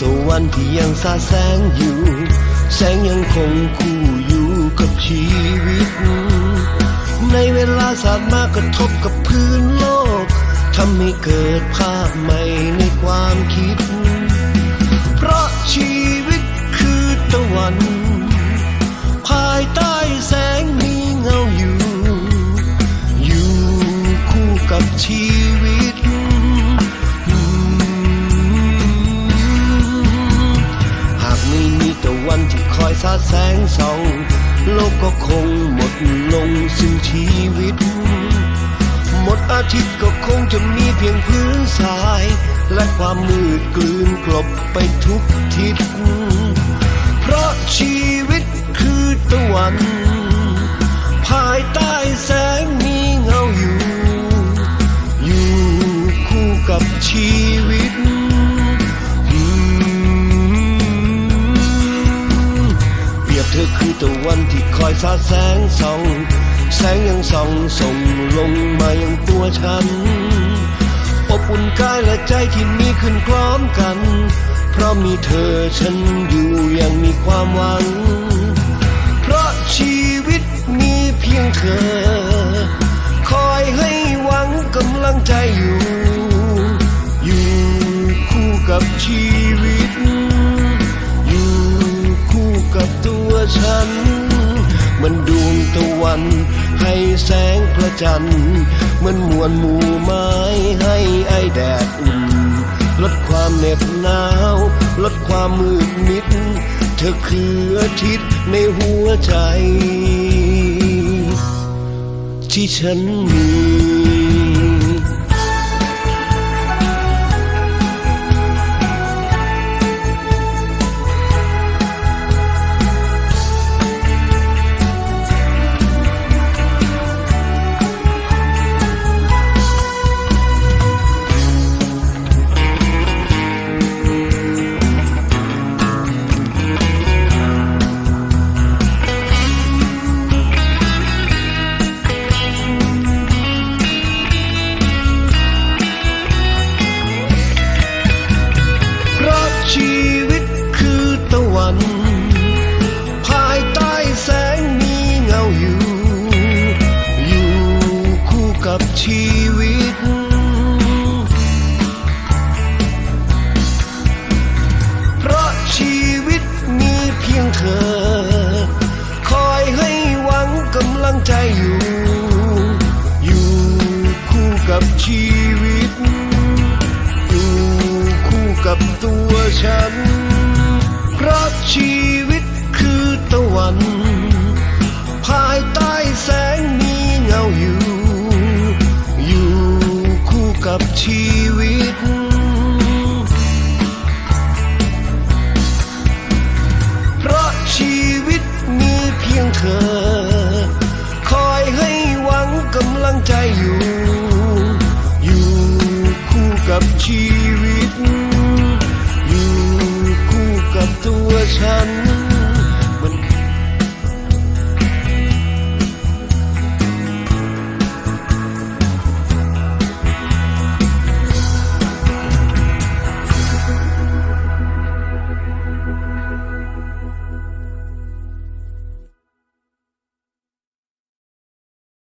ตะวันที่ยังสาแสงอยู่ แสงยังคงคู่อยู่กับชีวิต ในเวลาสาดมากระทบกับพื้นโลกทำให้เกิดภาพใหม่ในความคิด เพราะชีวิตคือตะวัน ภายใต้แสงมีเงาอยู่ อยู่คู่กับชี สาดแสงส่องโลกก็คงหมดลงสิ้นชีวิต หมดอาทิตย์ก็คงจะมีเพียงพื้นทราย และความมืดกลืนกลบไปทุกทิศ เพราะชีวิตคือตะวัน ภายใต้แสงมีเงาอยู่ อยู่คู่กับชีวิต ตะวันที่คอยสาดแสงส่อง แสงยังส่องส่งลงมายังตัวฉัน อบอุ่นกายและใจที่มีขึ้นพร้อมกัน เพราะมีเธอฉันอยู่ยังมีความหวัง เพราะชีวิตมีเพียงเธอ คอยให้หวังกำลังใจอยู่ อยู่คู่กับชีวิต ฉัน มันดวงตะวัน ให้แสงพระจันทร์มันมวลหมู่ไม้ให้ไอแดดอุ่น ลดความเหน็บหนาว ลดความมืดมิด เธอคืออาทิตย์ในหัวใจ ที่ฉันมี คู่กั